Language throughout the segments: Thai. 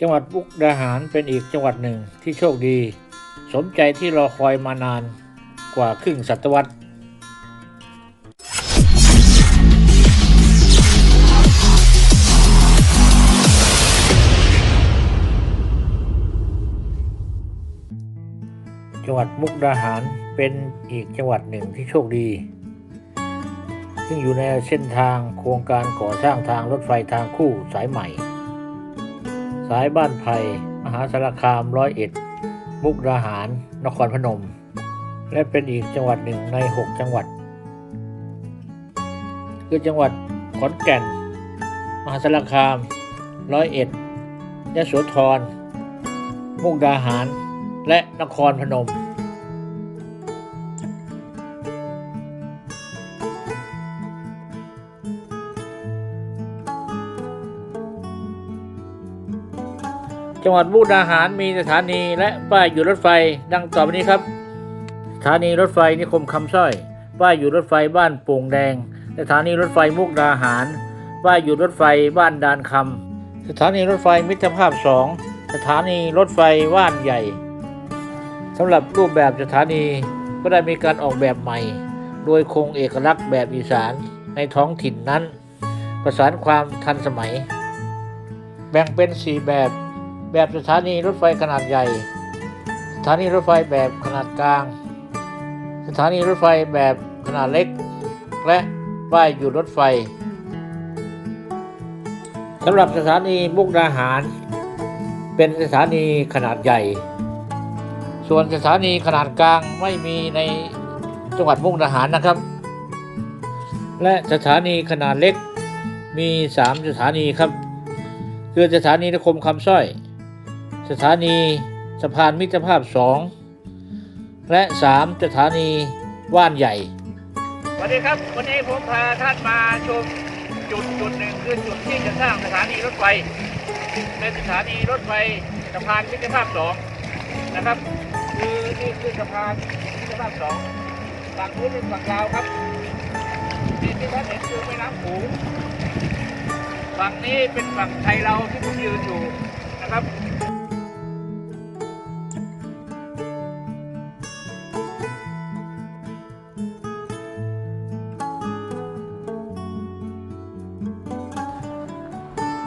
จังหวัดมุกดาหารเป็นอีกจังหวัดหนึ่งที่โชคดี สมใจที่รอคอยมานานกว่าครึ่งศตวรรษจังหวัดมุกดาหารเป็นอีกจังหวัดหนึ่งที่โชคดี ซึ่งอยู่ในเส้นทางโครงการก่อสร้างทางรถไฟทางคู่สายใหม่ สายบ้านไผ่มหาสารคามร้อยเอ็ด มุกดาหาร นครพนม และเป็นอีกจังหวัดหนึ่งใน 6 จังหวัด คือจังหวัดขอนแก่น มหาสารคามร้อยเอ็ดยโสธร มุกดาหาร และนครพนม จังหวัดมุกดาหารมีสถานีและป้ายอยู่รถไฟ ดังต่อไปนี้ครับ สถานีรถไฟนิคมคำสร้อย ป้ายอยู่รถไฟบ้านโป่งแดง สถานีรถไฟมุกดาหาร ป้ายอยู่รถไฟบ้านดานคำสถานีรถไฟมิตรภาพสองสถานีรถไฟว่านใหญ่สำหรับรูปแบบสถานีก็ได้มีการออกแบบใหม่ โดยคงเอกลักษณ์แบบอีสานในท้องถิ่นนั้น ประสานความทันสมัย แบ่งเป็น 4 แบบ แบบสถานีรถไฟขนาดใหญ่ สถานีรถไฟแบบขนาดกลาง สถานีรถไฟแบบขนาดเล็ก และป้ายอยู่รถไฟสำหรับสถานีมุกดาหาร เป็นสถานีขนาดใหญ่ ส่วนสถานีขนาดกลางไม่มีในจังหวัดมุกดาหารนะครับ และสถานีขนาดเล็กมี 3 สถานีครับ คือสถานีนคมคำสร้อย สถานีสะพานมิตรภาพ 2 และ 3 สถานีว่านใหญ่ สวัสดีครับ วันนี้ผมพาท่านมาชมจุดจุดหนึ่งคือจุดที่จะสร้างสถานีรถไฟเป็นสถานีรถไฟสะพานมิตรภาพ 2 นะครับ คือนี่คือสะพานมิตรภาพ 2 ฝั่งนู้นเป็นฝั่งลาวครับที่ที่ท่านเห็นคือแม่น้ำโขงฝั่งนี้เป็นฝั่งไทยเราที่ผมยืนอยู่นะครับ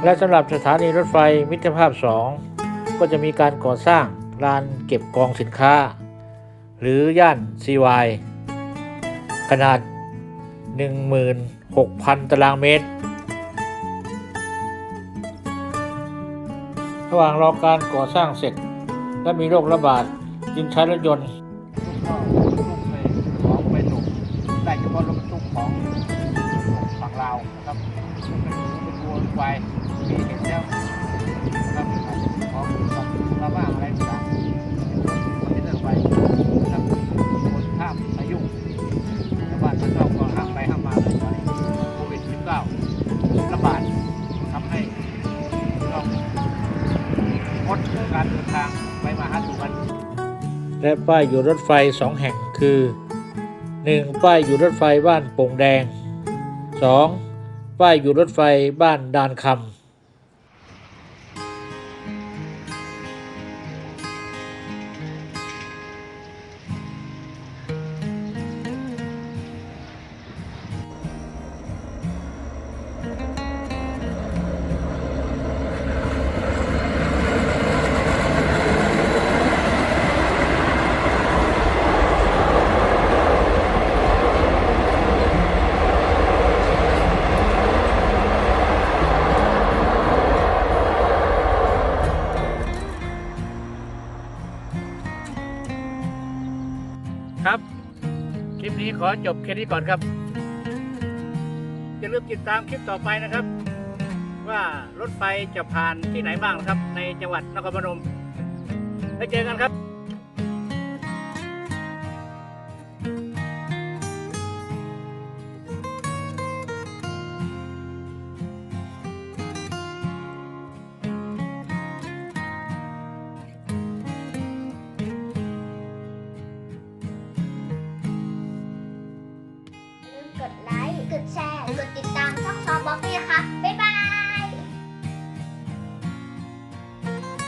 และสำหรับสถานีรถไฟมิตรภาพ 2 ก็จะมีการก่อสร้างลานเก็บกองสินค้า หรือย่าน CY ขนาด 16,000 ตารางเมตร ระหว่างรอการก่อสร้างเสร็จ และมีโรคระบาดจึงใช้รถยนต์ลูกไปของไปส่งได้เฉพาะรถบรรทุกของฝั่งลาวนะครับเป็นตัวไฟ มีเห็นแล้วนะครับของกับระบ้างอะไรต่างๆมันจะเลิกไปนะครับคนข้ามอายุชาวบ้านชาวช่องก็ห้ามไปห้ามมาเลยตอนนี้โควิด -19 ระบาดทำให้ต้องงดการเดินทางไปมาหาสู่กันและป้ายอยู่รถไฟสองแห่งคือ 1. ป้ายอยู่รถไฟบ้านโป่งแดง 2. ป้ายอยู่รถไฟบ้านดานคำ ขอจบแค่นี้ก่อนครับ อย่าลืมติดตามคลิปต่อไปนะครับ ว่ารถไฟจะผ่านที่ไหนบ้างนะครับ ในจังหวัดนครพนมแล้วเจอกันครับ อย่